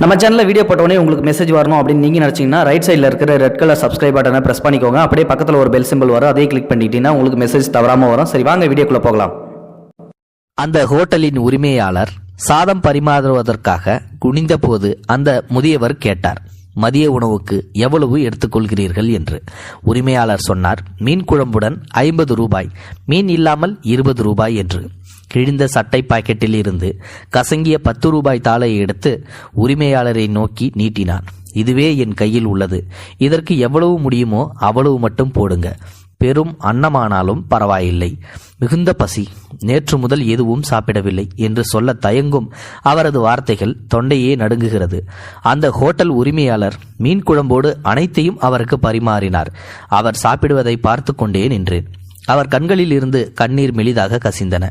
நம்ம சேனலில் வீடியோ போட்டோடனே உங்களுக்கு மெசேஜ் வரணும் அப்படின்னு நீங்கள் நினச்சிங்கன்னா ரைட் சைடில் இருக்கிற ரெட் கலர் சப்ஸ்கிரைப் பட்டனை ப்ரெஸ் பண்ணிக்கோங்க. அப்படியே பக்கத்தில் ஒரு பெல் சிம்பிள் வரும். அதே கிளிக் பண்ணிட்டீங்கன்னா உங்களுக்கு மெசேஜ் தவறாமல் வரும். சரி வாங்க வீடியோக்குள்ளே போகலாம். அந்த ஹோட்டலின் உரிமையாளர் சாதம் பரிமாறுவதற்காக குனிந்தபோது அந்த முதியவர் கேட்டார் மதிய உணவுக்கு எவ்வளவு எடுத்துக்கொள்கிறீர்கள்? என்று. உரிமையாளர் சொன்னார் மீன் குழம்புடன் ஐம்பது ரூபாய் மீன் இல்லாமல் இருபது ரூபாய் என்று. கிழிந்த சட்டை பாக்கெட்டில் இருந்து கசங்கிய பத்து ரூபாய் தாளை எடுத்து உரிமையாளரை நோக்கி நீட்டினான். இதுவே என் கையில் உள்ளது. இதற்கு எவ்வளவு முடியுமோ அவ்வளவு மட்டும் போடுங்க. பெரும் அன்னமானாலும் பரவாயில்லை. மிகுந்த பசி. நேற்று முதல் எதுவும் சாப்பிடவில்லை என்று சொல்ல தயங்கும் அவரது வார்த்தைகள் தொண்டையே நடுங்குகிறது. அந்த ஹோட்டல் உரிமையாளர் மீன் குழம்போடு அனைத்தையும் அவருக்கு பரிமாறினார். அவர் சாப்பிடுவதை பார்த்து கொண்டே நின்றேன். அவர் கண்களில் இருந்து கண்ணீர் மெலிதாக கசிந்தன.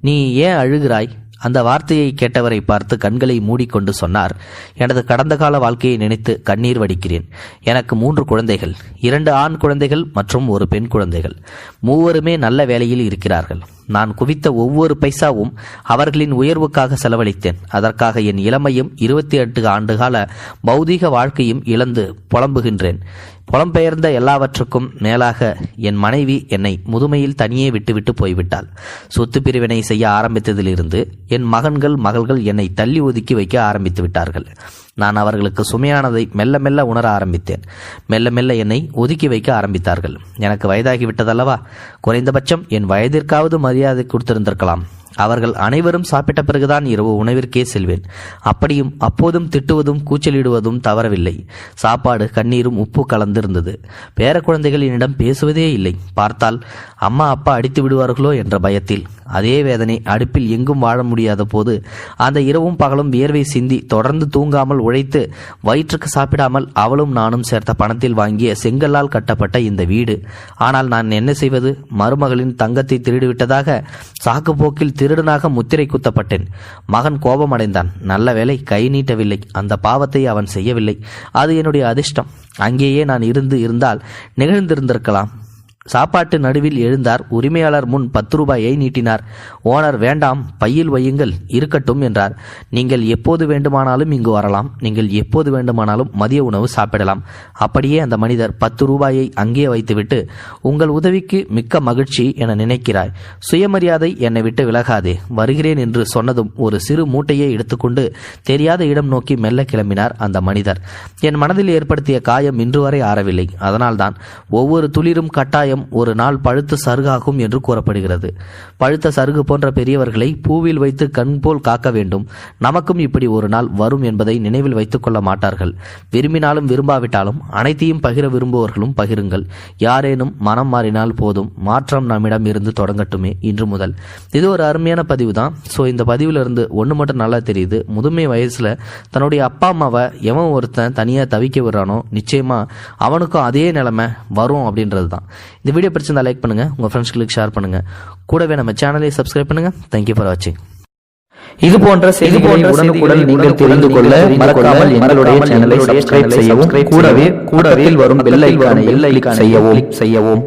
நீ ஏன் அழுகிறாய்? அந்த வார்த்தையை கேட்டவரை பார்த்து கண்களை மூடிக்கொண்டு சொன்னார். எனது கடந்த கால வாழ்க்கையை நினைத்து கண்ணீர் வடிக்கிறேன். எனக்கு மூன்று குழந்தைகள் இரண்டு ஆண் குழந்தைகள் மற்றும் ஒரு பெண் குழந்தைகள். மூவருமே நல்ல வேலையில் இருக்கிறார்கள். நான் குவித்த ஒவ்வொரு பைசாவும் அவர்களின் உயர்வுக்காக செலவழித்தேன். அதற்காக என் இளமையும் இருபத்தி எட்டு ஆண்டுகால பௌதீக வாழ்க்கையும் இழந்து புலம்புகின்றேன். புலம்பெயர்ந்த எல்லாவற்றுக்கும் மேலாக என் மனைவி என்னை முதுமையில் தனியே விட்டுவிட்டு போய்விட்டாள். சொத்து பிரிவினை செய்ய ஆரம்பித்ததிலிருந்து என் மகன்கள் மகள்கள் என்னை தள்ளி ஒதுக்கி வைக்க ஆரம்பித்து விட்டார்கள். நான் அவர்களுக்கு சுமையானதை மெல்ல மெல்ல உணர ஆரம்பித்தேன். மெல்ல மெல்ல என்னை ஒதுக்கி வைக்க ஆரம்பித்தார்கள். எனக்கு வயதாகிவிட்டதல்லவா? குறைந்தபட்சம் என் வயதிற்காவது மரியாதை கொடுத்திருந்திருக்கலாம். அவர்கள் அனைவரும் சாப்பிட்ட பிறகுதான் இரவு உணவிற்கே செல்வேன். அப்படியும் அப்போதும் திட்டுவதும் கூச்சலிடுவதும் தவறவில்லை. சாப்பாடு கண்ணீரும் உப்பு கலந்திருந்தது. பேர குழந்தைகள் என்னிடம் பேசுவதே இல்லை. பார்த்தால் அம்மா அப்பா அடித்து விடுவார்களோ? என்ற பயத்தில். அதே வேதனை அடுப்பில் எங்கும் வாழ முடியாத போது அந்த இரவும் பகலும் வியர்வை சிந்தி தொடர்ந்து தூங்காமல் உழைத்து வயிற்றுக்கு சாப்பிடாமல் அவளும் நானும் சேர்த்த பணத்தில் வாங்கிய செங்கல்லால் கட்டப்பட்ட இந்த வீடு. ஆனால் நான் என்ன செய்வது? மருமகளின் தங்கத்தை திருடிவிட்டதாக சாக்குப்போக்கில் திருடனாக முத்திரை குத்தப்பட்டேன். மகன் கோபமடைந்தான். நல்ல வேலை கை நீட்டவில்லை. அந்த பாவத்தை அவன் செய்யவில்லை. அது என்னுடைய அதிர்ஷ்டம். அங்கேயே நான் இருந்து இருந்தால் நிகழ்ந்திருந்திருக்கலாம். சாப்பாட்டு நடுவில் எழுந்தார். உரிமையாளர் முன் பத்து ரூபாயை நீட்டினார். ஓனர் வேண்டாம். பையில் வையுங்கள். இருக்கட்டும் என்றார். நீங்கள் எப்போது வேண்டுமானாலும் இங்கு வரலாம். நீங்கள் எப்போது வேண்டுமானாலும் மதிய உணவு சாப்பிடலாம். அப்படியே அந்த மனிதர் பத்து ரூபாயை அங்கே வைத்துவிட்டு உங்கள் உதவிக்கு மிக்க மகிழ்ச்சி என நினைக்கிறாய். சுயமரியாதை என்னை விட்டு விலகாதே. வருகிறேன் என்று சொன்னதும் ஒரு சிறு மூட்டையை எடுத்துக்கொண்டு தெரியாத இடம் நோக்கி மெல்ல கிளம்பினார் அந்த மனிதர். என் மனதில் ஏற்படுத்திய காயம் இன்று வரை ஆறவில்லை. அதனால்தான் ஒவ்வொரு துளிரும் கட்டாயம் ஒரு நாள் பழுத்த சருகாகும் என்று கூறப்படுகிறது. பழுத்த சருகு போன்ற பெரியவர்களை பூவில் வைத்து கண் போல் காக்க வேண்டும். நமக்கும் இப்படி ஒரு நாள் வரும் என்பதை நினைவில் வைத்துக் கொள்ள மாட்டார்கள். விரும்பினாலும் விரும்பாவிட்டாலும் அனைத்தையும் பகிர விரும்புவர்களும் பகிருங்கள். யாரேனும் மனம் மாறினால் போதும். மாற்றம் நம்மிடம் இருந்து தொடங்கட்டுமே இன்று முதல். இது ஒரு அருமையான பதிவு தான் ஸோ இந்த பதிவுல இருந்து ஒன்று மட்டும் நல்லா தெரியுது. முதுமை வயசுல தன்னுடைய அப்பா அம்மாவை எவன் ஒருத்தன் தனியாக தவிக்க விடுறானோ நிச்சயமா அவனுக்கும் அதே நிலைமை வரும் அப்படின்றது தான் இந்த வீடியோ பிடிச்சிருந்தா லைக் பண்ணுங்க உங்க ஃப்ரெண்ட்ஸ்களுக்கு ஷேர் பண்ணுங்க. கூடவே நம்ம சேனலை சப்ஸ்கிரைப் பண்ணுங்க. தேங்க்யூ ஃபார் வாட்சிங் இது போன்ற செய்திகளை உடனுக்குடன் நீங்கள் தெரிந்து கொள்ள மறக்காமல் எங்களுடைய சேனலை சப்ஸ்கிரைப் செய்யவும். கூடவே கூடவே வரும் பெல் ஐக்கானை செய்யவும். செய்யவும்.